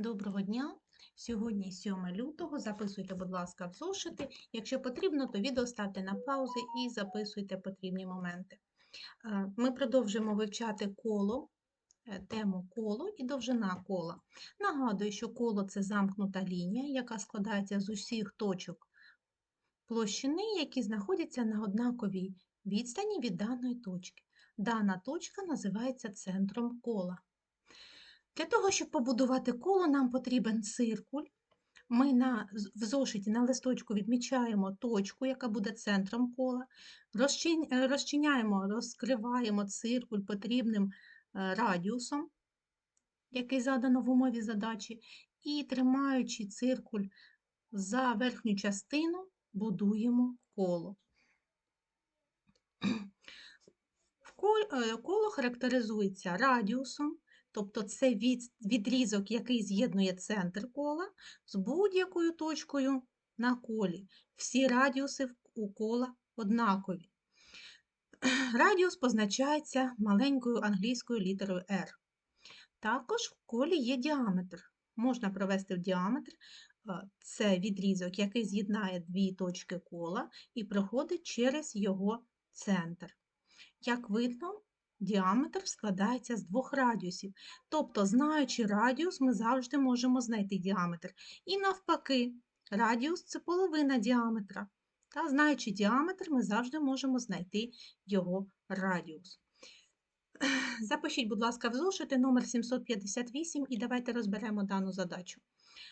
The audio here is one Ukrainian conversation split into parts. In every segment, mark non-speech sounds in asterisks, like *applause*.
Доброго дня! Сьогодні 7 лютого. Записуйте, будь ласка, в зошити. Якщо потрібно, то відео ставте на паузи і записуйте потрібні моменти. Е, Ми продовжуємо вивчати коло, е, тему коло і довжина кола. Нагадую, що коло це замкнута лінія, яка складається з усіх точок площини, які знаходяться на однаковій відстані від даної точки. Дана точка називається центром кола. Для того, щоб побудувати коло, нам потрібен циркуль. Ми на, в зошиті на листочку відмічаємо точку, яка буде центром кола. Розчин, е, розчиняємо, розкриваємо циркуль потрібним е, радіусом, який задано в умові задачі, і тримаючи циркуль за верхню частину, будуємо коло. Е, Коло характеризується радіусом, тобто це від- відрізок, який з'єднує центр кола з будь-якою точкою на колі. Всі радіуси у кола однакові. *clears throat* Радіус позначається маленькою англійською літерою R. Також в колі є діаметр. Можна провести в діаметр. Це відрізок, який з'єднає дві точки кола і проходить через його центр. Як видно, діаметр складається з двох радіусів. Тобто, знаючи радіус, ми завжди можемо знайти діаметр. І навпаки, радіус це половина діаметра. Та, знаючи діаметр, ми завжди можемо знайти його радіус. Запишіть, будь ласка, в зошити номер 758 і давайте розберемо дану задачу.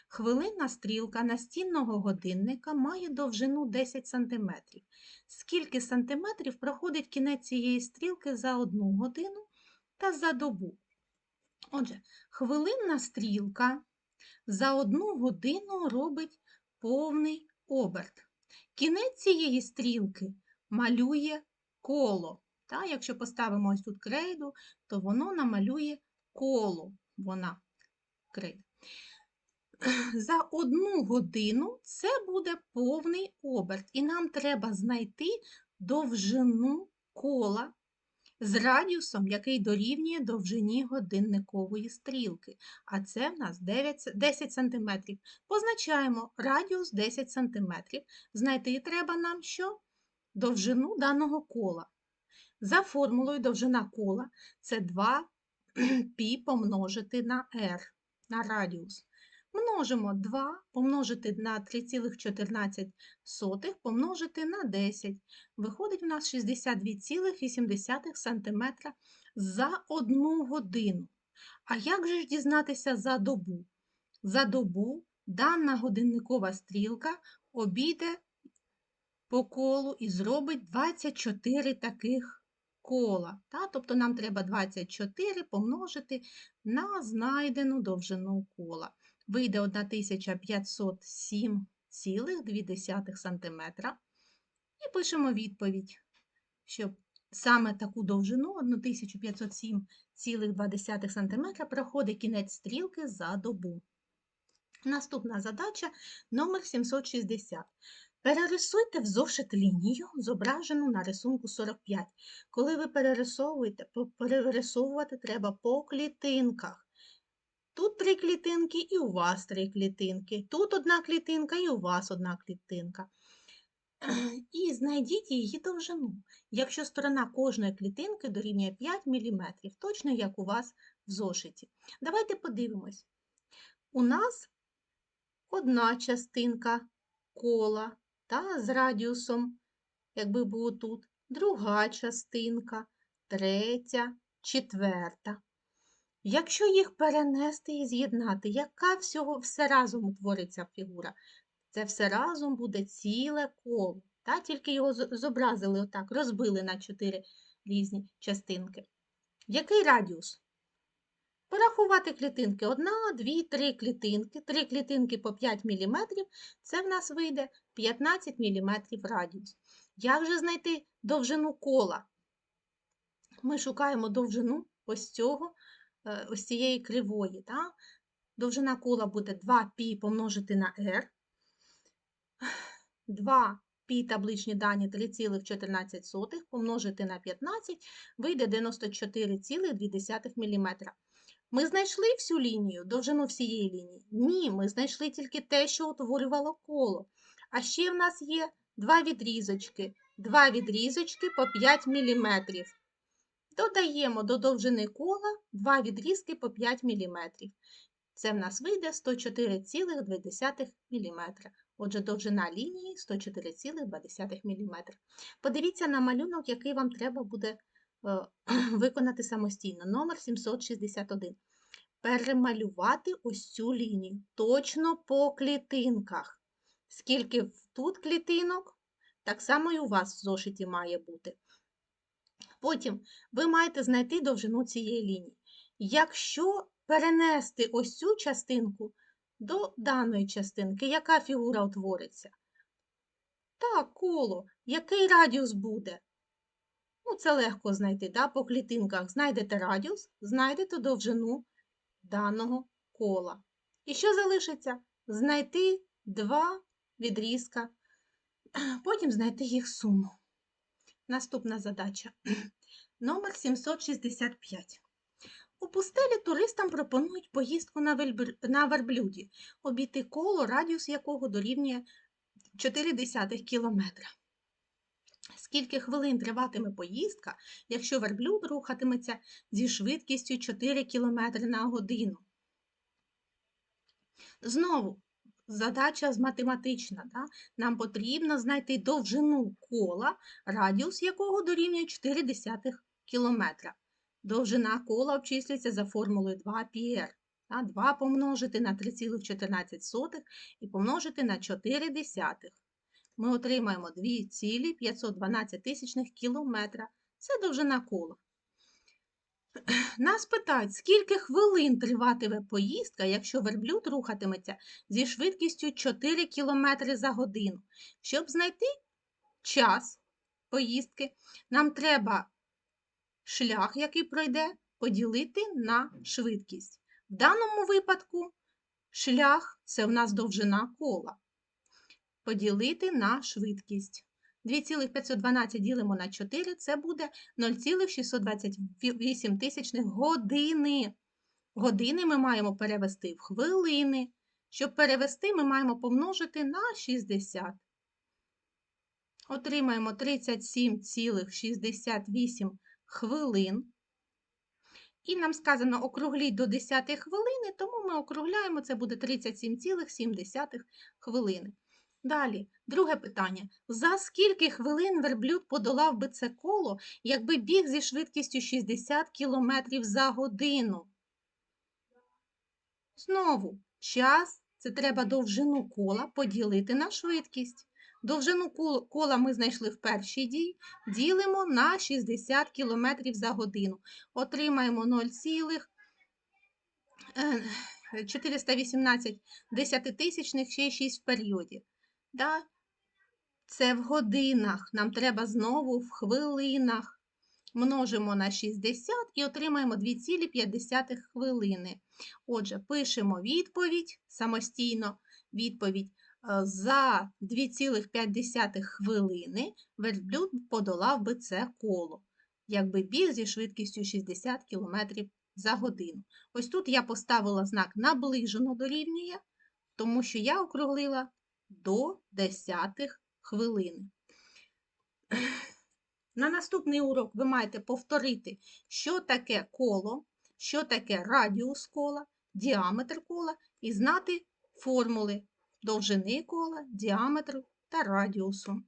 Хвилинна стрілка настінного годинника має довжину 10 см. Скільки сантиметрів проходить кінець цієї стрілки за одну годину та за добу? Отже, хвилинна стрілка за одну годину робить повний оберт. Кінець цієї стрілки малює коло. Та, якщо поставимо ось тут крейду, то воно намалює коло. Вона крейда. За одну годину це буде повний оберт, і нам треба знайти довжину кола з радіусом, який дорівнює довжині годинникової стрілки. А це в нас 9, 10 см. Позначаємо радіус 10 см. Знайти треба нам що? Довжину даного кола. За формулою довжина кола це 2 π *clears throat* помножити на r, на радіус. Множимо 2 помножити на 3,14 помножити на 10. Виходить у нас 62,8 см за одну годину. А як же ж дізнатися за добу? За добу дана годинникова стрілка обійде по колу і зробить 24 таких кола. Та? Тобто нам треба 24 помножити на знайдену довжину кола. Вийде 1507,2 см. І пишемо відповідь, що саме таку довжину 1507,2 см проходить кінець стрілки за добу. Наступна задача номер 760. Перерисуйте в зошит лінію, зображену на рисунку 45. Коли ви перерисовуєте, перерисовувати треба по клітинках. Тут три клітинки і у вас три клітинки. Тут одна клітинка і у вас одна клітинка. *clears throat* І знайдіть її довжину. Якщо сторона кожної клітинки дорівнює 5 мм, точно як у вас в зошиті. Давайте подивимось. У нас одна частинка кола та, з радіусом, якби було тут, друга частинка, третя, четверта. Якщо їх перенести і з'єднати, яка всього все разом утвориться фігура? Це все разом буде ціле коло. Та? Тільки його зобразили отак, розбили на чотири різні частинки. Який радіус? Порахувати клітинки. Одна, дві, три клітинки. Три клітинки по 5 мм. Це в нас вийде 15 мм радіус. Як же знайти довжину кола? Ми шукаємо довжину ось цього, ось цієї кривої. Та? Довжина кола буде 2π помножити на r. 2 пі табличні дані 3,14 помножити на 15 вийде 94,2 мм. Ми знайшли всю лінію, довжину всієї лінії? Ні, ми знайшли тільки те, що утворювало коло. А ще в нас є два відрізочки. Два відрізочки по 5 мм. Додаємо до довжини кола два відрізки по 5 мм. Це в нас вийде 104,2 мм. Отже, довжина лінії 104,2 мм. Подивіться на малюнок, який вам треба буде е, *clears throat* виконати самостійно. Номер 761. Перемалювати ось цю лінію точно по клітинках. Скільки тут клітинок, так само і у вас в зошиті має бути. Потім ви маєте знайти довжину цієї лінії. Якщо перенести ось цю частинку до даної частинки, яка фігура утвориться? Так, коло. Який радіус буде? Ну, це легко знайти, да? по клітинках. Знайдете радіус, знайдете довжину даного кола. І що залишиться? Знайти два відрізка, потім знайти їх суму. Наступна задача. *clears throat* Номер 765. У пустелі туристам пропонують поїздку на, верблюді, обійти коло, радіус якого дорівнює 0,4 кілометра. Скільки хвилин триватиме поїздка, якщо верблюд рухатиметься зі швидкістю 4 км на годину? Знову задача математична. Да? Нам потрібно знайти довжину кола, радіус якого дорівнює 0,4 км. Довжина кола обчислюється за формулою 2πr. 2 помножити на 3,14 і помножити на 4 десятих. Ми отримаємо 2,512 тисячних кілометра. Це довжина кола. Нас питають, скільки хвилин триватиме поїздка, якщо верблюд рухатиметься зі швидкістю 4 км за годину. Щоб знайти час поїздки, нам треба шлях, який пройде, поділити на швидкість. В даному випадку шлях це в нас довжина кола. Поділити на швидкість. 2,512 ділимо на 4, це буде 0,628 тисячних години. Години ми маємо перевести в хвилини. Щоб перевести, ми маємо помножити на 60. Отримаємо 37,68 хвилин. І нам сказано округліть до 10 хвилини, тому ми округляємо, це буде 37,7 хвилини. Далі, друге питання. За скільки хвилин верблюд подолав би це коло, якби біг зі швидкістю 60 км за годину? Знову, час це треба довжину кола поділити на швидкість. Довжину кола ми знайшли в першій дії, ділимо на 60 км за годину. Отримаємо 0,418 десятитисячних ще 6 в періоді. Да? Це в годинах. Нам треба знову в хвилинах. Множимо на 60 і отримаємо 2,5 хвилини. Отже, пишемо відповідь самостійно. Відповідь е, за 2,5 хвилини верблюд подолав би це коло, якби біг зі швидкістю 60 км за годину. Ось тут я поставила знак наближено дорівнює, тому що я округлила до десятих хвилин. На наступний урок ви маєте повторити, що таке коло, що таке радіус кола, діаметр кола і знати формули довжини кола, діаметру та радіусу.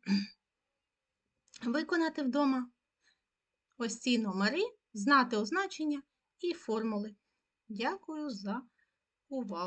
Виконати вдома ось ці номери, знати означення і формули. Дякую за увагу.